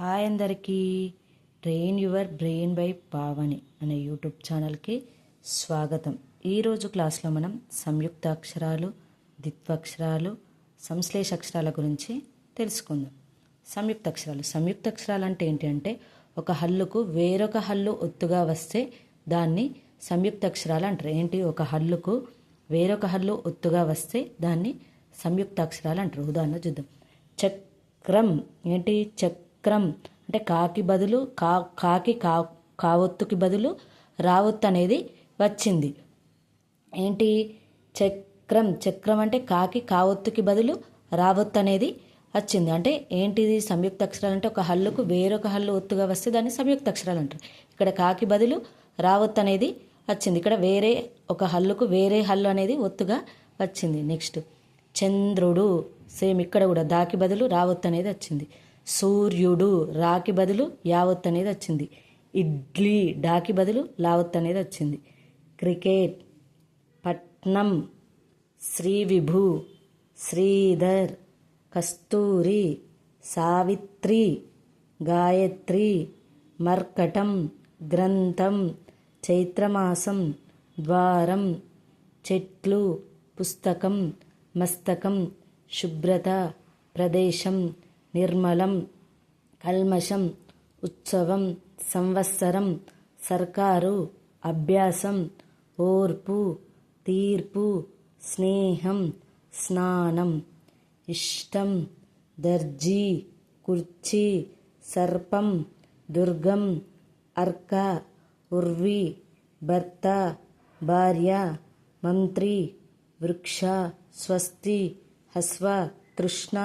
Hi అందరికీ. Train your brain by Pavani అనే YouTube ఛానల్కి స్వాగతం. ఈరోజు క్లాస్లో మనం సంయుక్త అక్షరాలు ద్విత్వక్షరాలు సంశ్లేష అక్షరాల గురించి తెలుసుకుందాం. సంయుక్త అక్షరాలు సంయుక్త అక్షరాలు అంటే ఏంటి అంటే ఒక హల్లుకు వేరొక హల్లు ఒత్తుగా వస్తే దాన్ని సంయుక్త అక్షరాలు అంటారు. ఏంటి? ఒక హల్లుకు వేరొక హల్లు ఒత్తుగా వస్తే దాన్ని సంయుక్త అక్షరాలు అంటారు. ఉదాహరణ చూద్దాం. చక్రం. ఏంటి? చక్రం. అంటే కాకి బదులు కా కాకి కా కావొత్తుకి బదులు రావొత్తు అనేది వచ్చింది. ఏంటి? చక్రం. చక్రం అంటే కాకి కావొత్తుకి బదులు రావొత్తు అనేది వచ్చింది. అంటే ఏంటిది సంయుక్త అక్షరాలు అంటే ఒక హల్లుకు వేరొక హల్లు ఒత్తుగా వస్తే దాన్ని సంయుక్త అక్షరాలు అంటారు. ఇక్కడ కాకి బదులు రావొత్తు అనేది వచ్చింది. ఇక్కడ వేరే ఒక హల్లుకు వేరే హల్లు అనేది ఒత్తుగా వచ్చింది. నెక్స్ట్. చంద్రుడు. సేమ్ ఇక్కడ కూడా దాకి బదులు రావొత్తు అనేది వచ్చింది. సూర్యుడు రాకి బదులు యావత్ అనేది వచ్చింది. ఇడ్లీ డాకి బదులు లావత్తు అనేది వచ్చింది. క్రికెట్ పట్నం శ్రీ విభు శ్రీధర్ కస్తూరి సావిత్రి గాయత్రి మర్కటం గ్రంథం చైత్రమాసం ద్వారం చెట్లు పుస్తకం మస్తకం శుభ్రత ప్రదేశం నిర్మలం కల్మషం ఉత్సవం సంవత్సరం సర్కారు అభ్యాసం ఓర్పు తీర్పు స్నేహం స్నానం ఇష్టం దర్జీ కుర్చీ సర్పం దుర్గం అర్క ఉర్వి భర్త భార్య మంత్రి వృక్ష స్వస్తి హస్వ తృష్ణ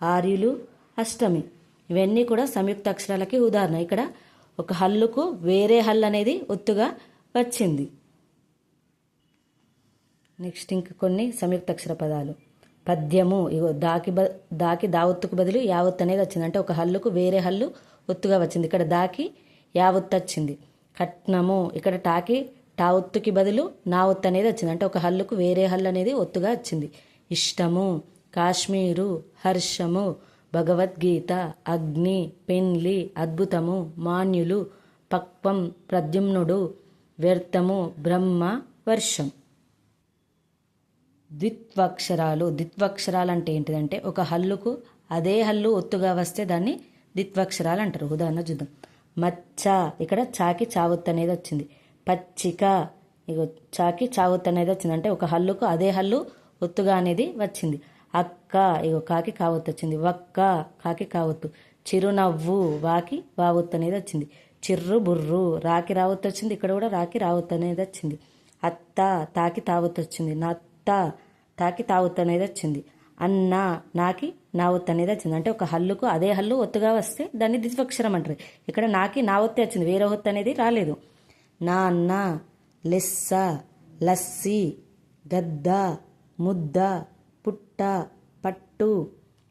ఆర్యులు అష్టమి. ఇవన్నీ కూడా సంయుక్త అక్షరాలకి ఉదాహరణ. ఇక్కడ ఒక హల్లుకు వేరే హల్లు అనేది ఒత్తుగా వచ్చింది. నెక్స్ట్ ఇంక కొన్ని సంయుక్త అక్షర పదాలు. పద్యము ఇగో దాకి బ దాకి దావత్తుకు బదులు యావత్ అనేది వచ్చింది. అంటే ఒక హల్లుకు వేరే హల్లు ఒత్తుగా వచ్చింది. ఇక్కడ దాకి యావత్తు వచ్చింది. కట్నము ఇక్కడ టాకి టావత్తుకి బదులు నా ఒత్తు అనేది వచ్చింది. అంటే ఒక హల్లుకు వేరే హల్లు అనేది ఒత్తుగా వచ్చింది. ఇష్టము కాశ్మీరు హర్షము భగవద్గీత అగ్ని పెన్లి అద్భుతము మాన్యులు పక్వం ప్రద్యుమ్నుడు వ్యర్థము బ్రహ్మ వర్షం. ద్విత్వక్షరాలు. ద్విత్వక్షరాలు అంటే ఏంటిదంటే ఒక హల్లుకు అదే హల్లు ఒత్తుగా వస్తే దాన్ని ద్విత్వక్షరాలు అంటారు. ఉదాహరణ చూద్దాం. మచ్చ. ఇక్కడ చాకి చావొత్తు అనేది వచ్చింది. పచ్చిక. ఇక చాకి చావొత్తు అనేది వచ్చింది. అంటే ఒక హల్లుకు అదే హల్లు ఒత్తుగా అనేది వచ్చింది. అక్క ఇగో కాకి కావత్తు వచ్చింది. వక్క కాకి కావత్తు. చిరునవ్వు వాకి వావొత్తు అనేది వచ్చింది. చిర్రు బుర్రు రాకి రావత్తు వచ్చింది. ఇక్కడ కూడా రాకి రావత్తు అనేది వచ్చింది. అత్త తాకి తావత్తు వచ్చింది. నత్త తాకి తావత్తు అనేది వచ్చింది. అన్న నాకి నా ఒత్తు అనేది వచ్చింది. అంటే ఒక హల్లుకు అదే హల్లు ఒత్తుగా వస్తే దాన్ని ద్విత్వక్షరం అంటారు. ఇక్కడ నాకి నా ఒత్తి వచ్చింది. వేరే ఒత్తు అనేది రాలేదు. నా అన్న లెస్స లస్సి గద్ద ముద్ద పుట్ట పట్టు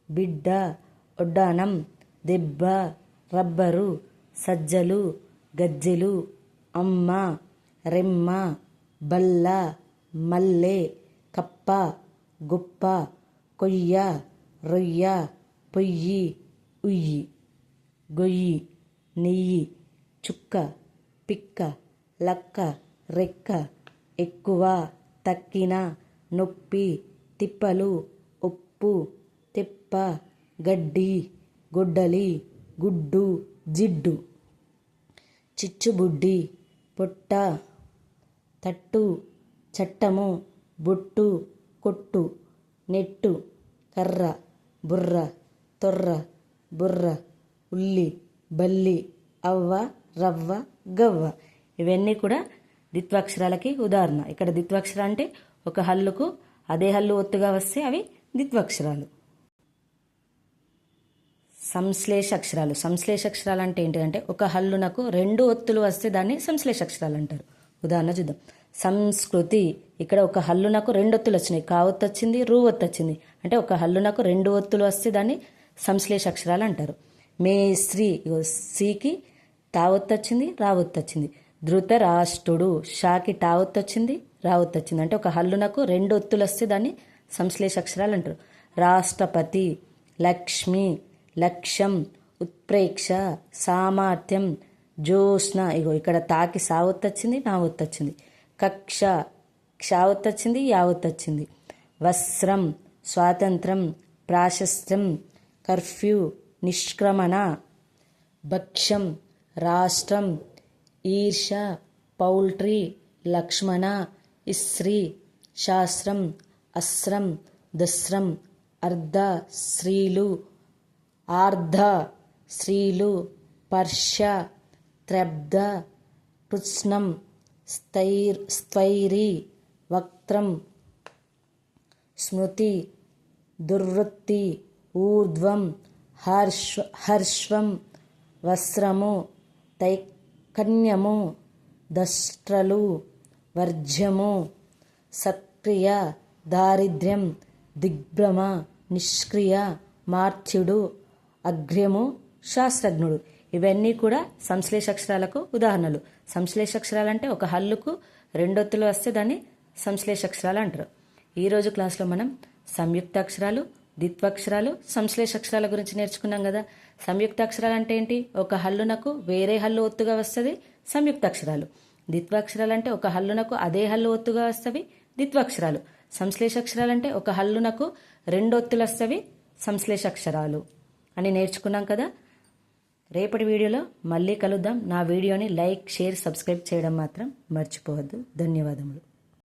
బిడ్డ ఒడ్డానం దెబ్బ రబ్బరు సజ్జలు గజ్జెలు అమ్మ రెమ్మ బల్ల మల్లె కప్ప గుప్ప కొయ్య రొయ్య పొయ్యి ఉయ్యి గొయ్యి నెయ్యి చుక్క పిక్క లక్క రెక్క ఎక్కువ తక్కిన నొప్పి తిప్పలు ఉప్పు తిప్ప గడ్డి గొడ్డలి గుడ్డు జిడ్డు. చిచ్చుబుడ్డి పొట్ట తట్టు చట్టము బొట్టు కొట్టు నెట్టు కర్ర బుర్ర తొర్ర బుర్ర ఉల్లి బల్లి అవ్వ రవ్వ గవ్వ. ఇవన్నీ కూడా ద్విత్వాక్షరాలకి ఉదాహరణ. ఇక్కడ ద్విత్వాక్షర అంటే ఒక హల్లుకు అదే హల్లు ఒత్తుగా వస్తే అవి ద్విత్వక్షరాలు సంశ్లేష అక్షరాలు సంశ్లేష అక్షరాలు అంటే ఏంటిదంటే ఒక హల్లునకు రెండు ఒత్తులు వస్తే దాన్ని సంశ్లేష అక్షరాలు అంటారు ఉదాహరణ చూద్దాం. సంస్కృతి. ఇక్కడ ఒక హల్లునకు రెండు ఒత్తులు వచ్చినాయి. కావత్తు వచ్చింది? రూ ఒత్తు వచ్చింది. అంటే ఒక హల్లునకు రెండు ఒత్తులు వస్తే దాన్ని సంశ్లేష అక్షరాలు అంటారు మేస్త్రీ సీకి తావత్తు వచ్చింది రావత్తు వచ్చింది. ధృతరాష్ట్రుడు షాకి టావత్తు వచ్చింది రావత్తు వచ్చింది. అంటే ఒక హల్లునకు రెండు ఒత్తులు వస్తే దాన్ని సంశ్లేష అక్షరాలు అంటారు. రాష్ట్రపతి లక్ష్మి లక్ష్యం ఉత్ప్రేక్ష సామర్థ్యం జ్యోత్స్న. ఇగో ఇక్కడ తాకి సావత్ వచ్చింది నా వచ్చింది కక్ష క్షావత్ వచ్చింది వచ్చింది వస్త్రం స్వాతంత్రం ప్రాశస్త్యం కర్ఫ్యూ నిష్క్రమణ. భక్ష్యం రాష్ట్రం ఈర్ష పౌల్ట్రీ లక్ష్మణ ఇస్త్రీ శాస్త్రం అస్రం దస్రం అర్ధ స్త్రీలు ఆర్ధ స్త్రీలు పర్ష త్రబ్ద కృత్స్నం స్థైర్ స్థైరీ వక్త్రం స్మృతి దుర్వృత్తి ఊర్ధ్వం హర్ష్ హర్ష్వం వస్త్రము తైకన్యము దష్ట్రలు వర్జ్యము సత్క్రియ దారిద్ర్యం దిగ్భ్రమ నిష్క్రియ మార్చుడు అగ్ర్యము శాస్త్రజ్ఞుడు. ఇవన్నీ కూడా సంశ్లేష అక్షరాలకు ఉదాహరణలు. సంశ్లేషక్షరాలు అంటే ఒక హల్లుకు రెండొత్తులు వస్తే దాన్ని సంశ్లేష అక్షరాలు అంటారు ఈరోజు క్లాస్లో మనం సంయుక్తాక్షరాలు ద్విత్వాక్షరాలు ద్విత్వక్షరాలు సంశ్లేష అక్షరాల గురించి నేర్చుకున్నాం కదా. సంయుక్తాక్షరాలు అంటే ఏంటి? ఒక హల్లునకు వేరే హల్లు ఒత్తుగా వస్తుంది సంయుక్త అక్షరాలు ద్విత్వాక్షరాలు అంటే ఒక హల్లునకు అదే హల్లు ఒత్తుగా వస్తవి ద్విత్వాక్షరాలు. సంశ్లేష అక్షరాలంటే ఒక హల్లునకు రెండు వస్తవి సంశ్లేష అక్షరాలు అని నేర్చుకున్నాం కదా. రేపటి వీడియోలో మళ్ళీ కలుద్దాం. నా వీడియోని లైక్ షేర్ సబ్స్క్రైబ్ చేయడం మాత్రం మర్చిపోవద్దు. ధన్యవాదములు.